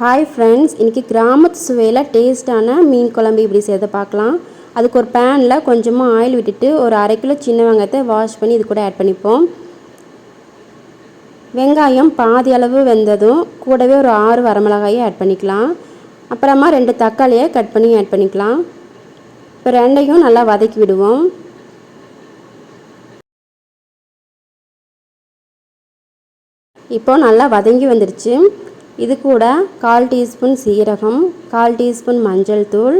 Hi friends இன்றைக்கி கிராமத்து சுவையில் டேஸ்ட்டான மீன் குழம்பு இப்படி செய்த பார்க்கலாம். அதுக்கு ஒரு பேனில் கொஞ்சமாக ஆயில் விட்டுட்டு ஒரு அரை கிலோ சின்ன வெங்காயத்தை வாஷ் பண்ணி இது கூட ஆட் பண்ணிப்போம். வெங்காயம் பாதி அளவு வெந்ததும் கூடவே ஒரு ஆறு வரமிளகாயை ஆட் பண்ணிக்கலாம். அப்புறமா ரெண்டு தக்காளியை கட் பண்ணி ஆட் பண்ணிக்கலாம். இப்போ ரெண்டையும் நல்லா வதக்கி விடுவோம். இப்போ நல்லா வதங்கி வந்துடுச்சு இது கூட கால் டீஸ்பூன் சீரகம் கால் டீஸ்பூன் மஞ்சள் தூள்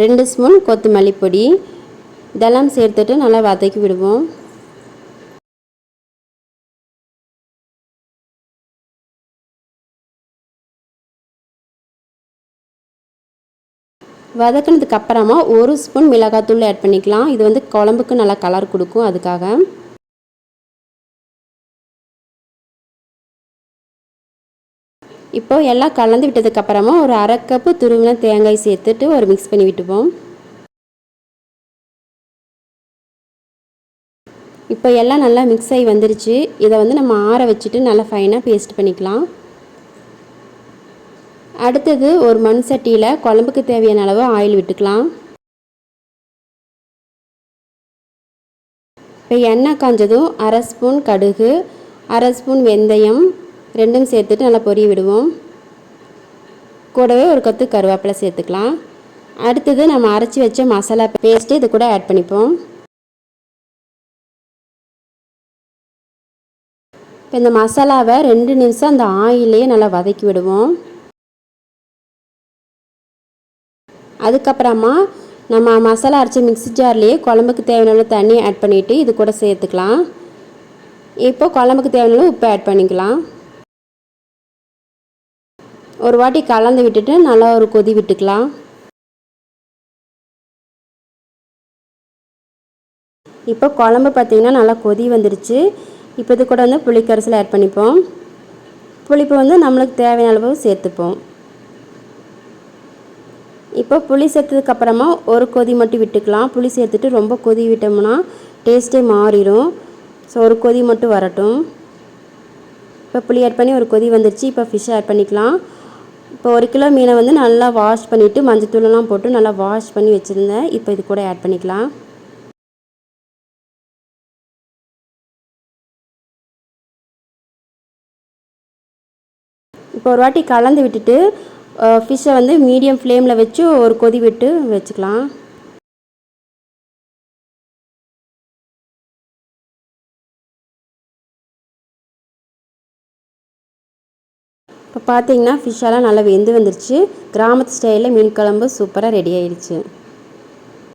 ரெண்டு ஸ்பூன் கொத்தமல்லி பொடி. இதெல்லாம் சேர்த்துட்டு நல்லா வதக்கி விடுவோம். வதக்கினதுக்கு அப்புறமா ஒரு ஸ்பூன் மிளகாத்தூள் ஆட் பண்ணிக்கலாம். இது வந்து குழம்புக்கு நல்லா கலர் கொடுக்கும் அதுக்காக. இப்போது எல்லாம் கலந்து விட்டதுக்கப்புறமா ஒரு அரை கப்பு துருவின தேங்காய் சேர்த்துட்டு ஒரு மிக்ஸ் பண்ணி விட்டுப்போம். இப்போ எல்லாம் நல்லா மிக்ஸ் ஆகி வந்துருச்சு. இதை வந்து நம்ம ஆற வச்சுட்டு நல்லா ஃபைனாக பேஸ்ட் பண்ணிக்கலாம். அடுத்தது ஒரு மண் சட்டியில் குழம்புக்கு தேவையான அளவு ஆயில் விட்டுக்கலாம். இப்போ எண்ணெய் காஞ்சதும் அரை ஸ்பூன் கடுகு அரை ஸ்பூன் வெந்தயம் ரெண்டும் சேர்த்துட்டு நல்லா பொரிய விடுவோம். கூடவே ஒரு கொத்து கருவேப்பிலை சேர்த்துக்கலாம். அடுத்தது நம்ம அரைச்சி வச்ச மசாலா பேஸ்ட்டு இது கூட ஆட் பண்ணிப்போம். இப்போ இந்த மசாலாவை ரெண்டு நிமிஷம் அந்த ஆயிலே நல்லா வதக்கி விடுவோம். அதுக்கப்புறமா நம்ம மசாலா அரைச்ச மிக்ஸி ஜார்லேயே குழம்புக்கு தேவையான தண்ணி ஆட் பண்ணிவிட்டு இது கூட சேர்த்துக்கலாம். இப்போ குழம்புக்கு தேவையான உப்பு ஆட் பண்ணிக்கலாம். ஒரு வாட்டி கலந்து விட்டுட்டு நல்லா ஒரு கொதி விட்டுக்கலாம். இப்போ குழம்பு பார்த்திங்கன்னா நல்லா கொதி வந்துருச்சு. இப்போ இது கூட வந்து புளிக்கரிசில் ஆட் பண்ணிப்போம். புளிப்பு வந்து நம்மளுக்கு தேவையான அளவு சேர்த்துப்போம். இப்போ புளி சேர்த்ததுக்கப்புறமா ஒரு கொதி மட்டும் விட்டுக்கலாம். புளி சேர்த்துட்டு ரொம்ப கொதி விட்டோம்னா டேஸ்ட்டே மாறிடும். ஸோ ஒரு கொதி மட்டும் வரட்டும். இப்போ புளி ஆட் பண்ணி ஒரு கொதி வந்துடுச்சு இப்போ ஃபிஷ் ஆட் பண்ணிக்கலாம். இப்போ ஒரு கிலோ மீனை வந்து நல்லா வாஷ் பண்ணிவிட்டு மஞ்சத்தூளெல்லாம் போட்டு நல்லா வாஷ் பண்ணி வச்சுருந்தேன். இப்போ இது கூட ஆட் பண்ணிக்கலாம். இப்போ ஒரு வாட்டி கலந்து விட்டுட்டு ஃபிஷ்ஷை வந்து மீடியம் ஃப்ளேமில் வச்சு ஒரு கொதி விட்டு வச்சுக்கலாம். இப்போ பார்த்தீங்கன்னா ஃபிஷ்ஷெல்லாம் நல்லா வெந்து வந்துருச்சு. கிராமத்து ஸ்டைலில் மீன் குழம்பு சூப்பராக ரெடி ஆயிடுச்சு.